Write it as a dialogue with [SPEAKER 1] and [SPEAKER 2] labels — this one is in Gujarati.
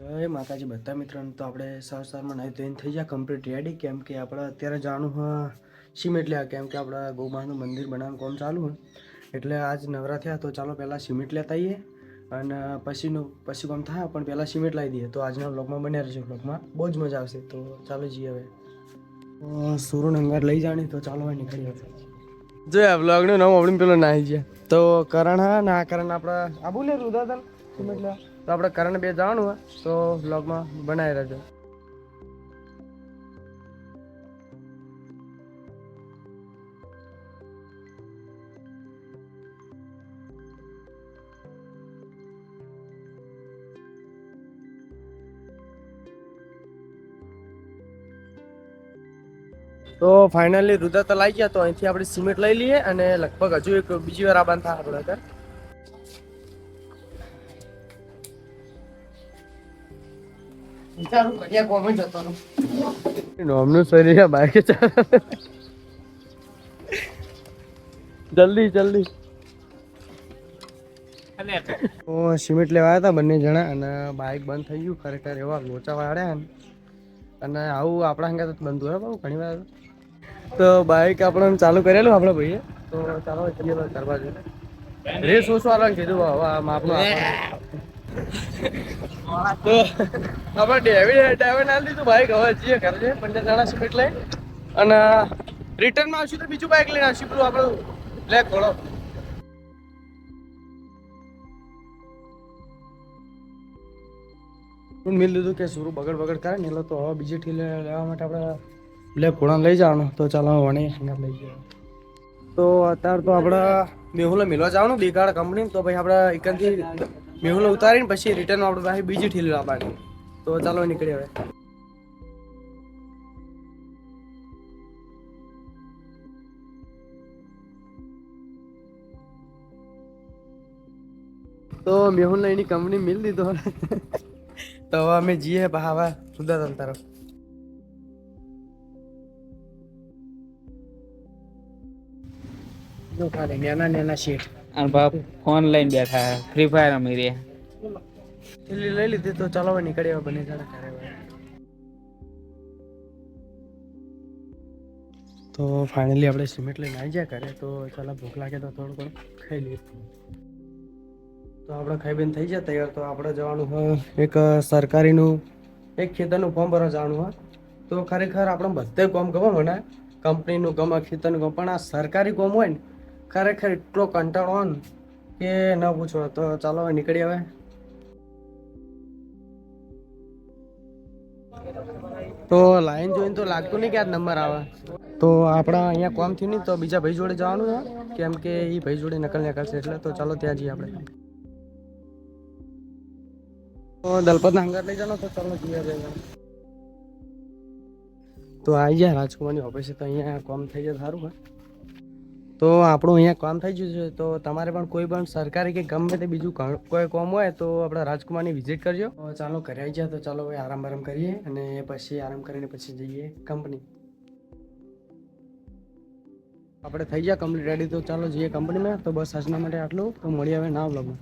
[SPEAKER 1] જય માતાજી, બધા મિત્રોને તો આપણે સર સરમાં નહીં ધોઈને થઈ જાય કમ્પ્લીટ રેડી કેમ કે આપણે અત્યારે જાણું હા સિમેન્ટ લેવા કેમ કે આપણા ગોમાનું મંદિર બનાવવાનું કામ ચાલુ હોય. એટલે આજ નવરા થયા, તો ચાલો પહેલાં સિમેન્ટ લેતા આવીએ અને પછીનું, પછી કામ થાય, પણ પહેલાં સિમેન્ટ લાવી દઈએ. તો આજના બ્લોગમાં બન્યા રહેશે બ્લોગમાં બહુ જ મજા આવશે. તો ચાલો જઈએ હવે. સુરણ અંગાર લઈ જાણી, તો ચાલો હવે નીકળીએ જો આ બ્લોગનું નામ આપણે પેલો નાહી ગયા. તો કરણ હા, ના કરણ આપણા આબુ લે રુદાદન સિમેન્ટ લેવા તો આપણે કરણ બે જવાનું હોય, તો બ્લોગમાં બનાવી રહેજો. તો ફાઇનલી રુદ્ર તો લાગી ગયા, તો અહીંથી આપણે સિમેન્ટ લઈ લઈએ અને લગભગ હજુ એક બીજી વાર આબાન થાય આપણે નોમનું શરીર બાઈક જલ્દી જલ્દી. તો સિમેન્ટ લેવા આવ્યા હતા બંને જણા અને બાઇક બંધ થઈ ગયું. ખરેખર એવા લોચા વાળ્યા અને આવું આપણા સંગાત જ બંધ હોય બહુ ઘણી વાર. તો બાઇક આપણે ચાલુ કરેલું આપણે ભાઈએ. તો ચાલો જઈએ કરવા જોઈએ. રેસ ઓછું કીધું હવે માપનું. તો આપણે ડેવિડ ડેવિડ ના લીધું બાઇક હવે જઈએ ઘરે છે પંદર જણા સિમેન્ટ લઈ. અને રિટર્નમાં આવશું તો બીજું બાઈક લઈને આવશું. પેલું આપણું બ્લેક ઘોડો મિલ લીધું કે સુરુ બગડ બગડ કરે ને, એટલે તો હવે બીજી ઠીલે લેવા માટે આપણે બ્લેક ઘોડા લઈ જવાનું. તો ચાલો વણી લઈ જઈએ. તો અત્યારે તો આપણે મેહુલે મિલવા જવાનું બીકાળ કંપની તો ભાઈ આપણે એકંથી મેહુલે ઉતારીને પછી રિટર્ન આપણે પાસે બીજી ઠીલ લાવવાની તો ચાલો નીકળી હવે. તો મેહુલ એની કંપની મિલ દીધો. તો હવે અમે જઈએ હવે સુદાતન તરફ. ખાલી નાના નાના શેઠ.
[SPEAKER 2] અને બાપ લઈને બેઠા ફ્રી ફાયર રમી રહ્યા.
[SPEAKER 1] થેલી લઈ લીધી તો ચાલો હવે નીકળી હવે બંને જણા ઘરે તો ફાઇનલી આપણે સિમેન્ટ લઈને આવી જાય ઘરે, તો ચાલો ભૂખ લાગે તો થોડું ઘણું ખાઈ લઈએ. તો આપણે ખાઈ બેન થઈ જાય તૈયાર, તો આપણે જવાનું એક સરકારીનું, એક ખેતરનું ફોર્મ ભરવા જવાનું હોય તો ખરેખર આપણે બધે કોમ ગમે મને? કંપનીનું ગમે ખેતરનું ગમે પણ આ સરકારી કોમ હોય ને ખરેખર એટલો કંટાળો કે ન પૂછો. તો ચાલો હવે નીકળી હવે. તો લાઈન જોઈને તો લાગતું નહીં કે આ નંબર આવે. તો આપણા અહીંયા કોમ થયું નહીં તો બીજા ભાઈ જોડે જવાનું છે. કેમ કે એ ભાઈ જોડે નકલ નીકળશે એટલે તો ચાલો ત્યાં જઈએ આપણે. તો દલપત હંગાર લઈ જવાનો તો ચાલો જઈએ. તો આવી જાય રાજકુમારની ઓફિસે તો અહીંયા કોમ થઈ જાય સારું હોય. તો આપણું અહીંયા કામ થઈ ગયું છે. તો તમારે પણ કોઈ પણ સરકારી કે ગમે તે બીજું કોઈ કામ હોય તો આપણા રાજકુમારની વિઝિટ કરજો. ચાલો ઘરે આવી જાય તો ચાલો હવે આરામ આરામ કરીએ અને પછી આરામ કરીને પછી જઈએ કંપની આપણે થઈ ગયા કમ્પ્લીટ રેડી તો ચાલો જઈએ કંપનીમાં તો બસ આજના માટે આટલું. તો મળીએ હવે ના બ્લોગમાં